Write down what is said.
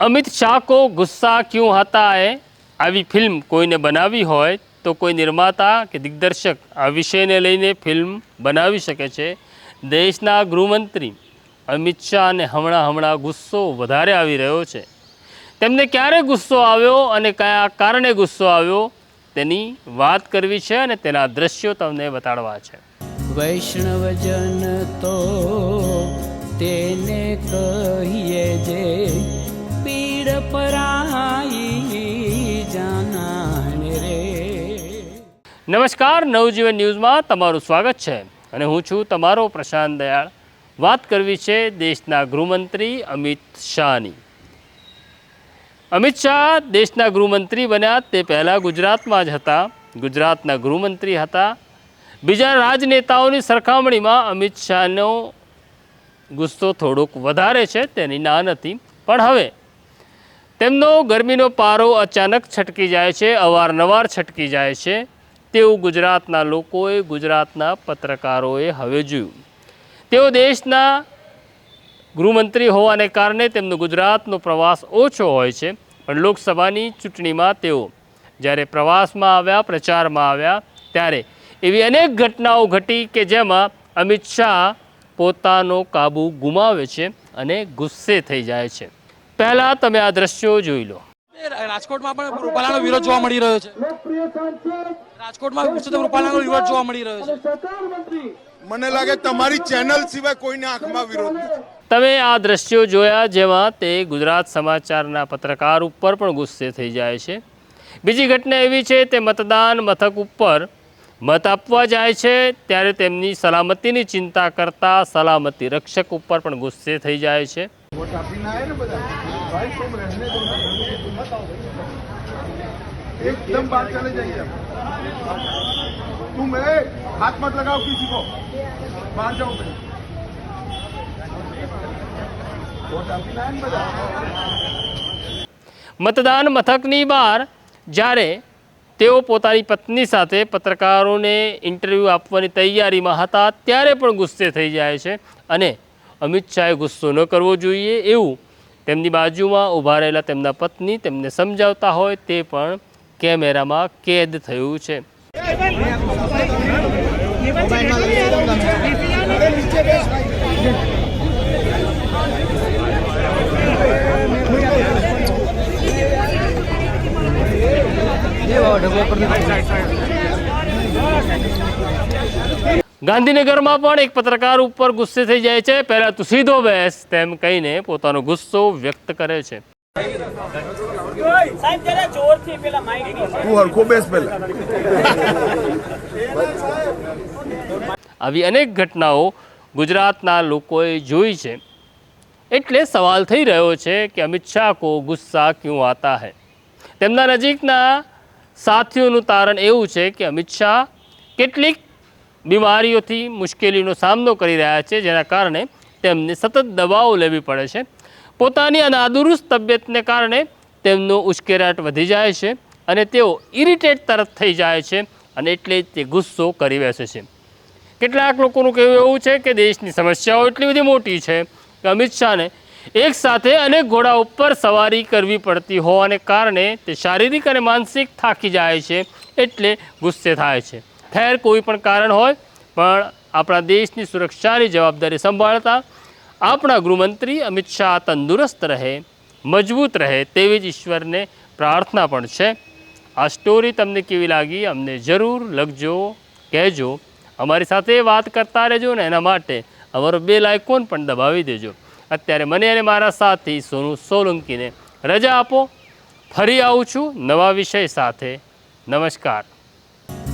અમિત શાહ કો ગુસ્સા ક્યું હતા એ? આવી ફિલ્મ કોઈને બનાવી હોય તો કોઈ નિર્માતા કે દિગ્દર્શક આ વિષયને લઈને ફિલ્મ બનાવી શકે છે. દેશના ગૃહમંત્રી અમિત શાહને હમણાં હમણાં ગુસ્સો વધારે આવી રહ્યો છે. તેમને ક્યારે ગુસ્સો આવ્યો અને કયા કારણે ગુસ્સો આવ્યો તેની વાત કરવી છે અને તેના દ્રશ્યો તમને બતાડવા છે. વૈષ્ણવજન તો તેને કહીએ જે નમસ્કાર, નવજીવન ન્યૂઝમાં તમારું સ્વાગત છે. અને હું છું તમારો પ્રશાંત દયાળ. વાત કરવી છે દેશના ગૃહમંત્રી અમિત શાહની. અમિત શાહ દેશના ગૃહમંત્રી બન્યા તે પહેલાં ગુજરાતમાં જ હતા. ગુજરાતના ગૃહમંત્રી હતા. બીજા રાજનેતાઓની સરખામણીમાં અમિત શાહનો ગુસ્સો થોડોક વધારે છે, તેની ના નથી. પણ હવે તેમનો ગરમીનો પારો અચાનક છટકી જાય છે, અવારનવાર છટકી જાય છે. તેવું ગુજરાતના લોકોએ ગુજરાતના પત્રકારોએ હવે જોયું. તેઓ દેશના ગૃહમંત્રી હોવાને કારણે તેમનો ગુજરાતનો પ્રવાસ ઓછો હોય છે, પણ લોકસભાની ચૂંટણીમાં તેઓ જ્યારે પ્રવાસમાં આવ્યા, પ્રચારમાં આવ્યા, ત્યારે એવી અનેક ઘટનાઓ ઘટી કે જેમાં અમિત શાહ પોતાનો કાબુ ગુમાવે છે અને ગુસ્સે થઈ જાય છે. પહેલાં તમે આ દ્રશ્યો જોઈ લો. રાજકોટમાં પણ રૂપાલાનો વિરોધ જોવા મળી રહ્યો છે. રાજકોટમાં પુરુષોત્તમ રૂપાલાનો વિરોધ જોવા મળી રહ્યો છે. મને લાગે તમારી ચેનલ સિવાય કોઈને આંખમાં વિરોધ તમે આ દ્રશ્યો જોયા જેમાં તે ગુજરાત સમાચારના પત્રકાર ઉપર પણ ગુસ્સે થઈ જાય છે. બીજી ઘટના એવી છે તે મતદાન મથક ઉપર મત આપવા જાય છે ત્યારે તેમની સલામતીની ચિંતા કરતા સલામતી રક્ષક ઉપર પણ ગુસ્સે થઈ જાય છે. एकदम बाहर चले जाइए तुम ए, हाथ मत लगाओ किसी को बाहर जाओ भाई वोट आपकी ना है ना બધા? મતદાન મથકની બહાર જ્યારે તેઓ પોતાની પત્ની સાથે પત્રકારોને ઇન્ટરવ્યૂ આપવાની તૈયારીમાં હતા ત્યારે પણ ગુસ્સે થઈ જાય છે અને અમિત શાહે ગુસ્સો ન કરવો જોઈએ એવું તેમની બાજુમાં ઊભા રહેલા તેમના પત્ની તેમને સમજાવતા હોય તે પણ કેમેરામાં કેદ થયું છે. ગાંધીનગરમાં પણ એક પત્રકાર ઉપર ગુસ્સે થઈ જાય છે. પહેલાં તું સીધો બેસ તેમ કહીને પોતાનો ગુસ્સો વ્યક્ત કરે છે. આવી અનેક ઘટનાઓ ગુજરાતના લોકોએ જોઈ છે. એટલે સવાલ થઈ રહ્યો છે કે અમિત શાહ કો ગુસ્સા ક્યું આતા હૈ? તેમના નજીકના સાથીઓનું તારણ એવું છે કે અમિત શાહ કેટલીક બીમારીઓથી મુશ્કેલીનો સામનો કરી રહ્યા છે, જેના કારણે તેમને સતત દવાઓ લેવી પડે છે. પોતાની આ નાદુરુસ્ત તબિયતને કારણે તેમનો ઉશ્કેરાટ વધી જાય છે અને તેઓ ઇરિટેટ તરત થઈ જાય છે અને એટલે તે ગુસ્સો કરી બેસે છે. કેટલાક લોકોનું કહેવું એવું છે કે દેશની સમસ્યાઓ એટલી બધી મોટી છે કે અમિત શાહને એક સાથે અનેક ઘોડા ઉપર સવારી કરવી પડતી હોવાને કારણે તે શારીરિક અને માનસિક થાકી જાય છે, એટલે ગુસ્સે થાય છે. ખેર કોઈ પણ કારણ હોય, પણ આપણા દેશની સુરક્ષાની જવાબદારી સંભાળતા આપણા ગૃહમંત્રી અમિત શાહ તંદુરસ્ત રહે, મજબૂત રહે તેવી જ ઈશ્વરને પ્રાર્થના પણ છે. આ સ્ટોરી તમને કેવી લાગી અમને જરૂર લખજો, કહેજો. અમારી સાથે વાત કરતા રહેજો ને એના માટે અમારો બે લાયકોન પણ દબાવી દેજો. અત્યારે મને અને મારા સાથી સોનુ સોલંકીને રજા આપો. ફરી આવું છું નવા વિષય સાથે. નમસ્કાર.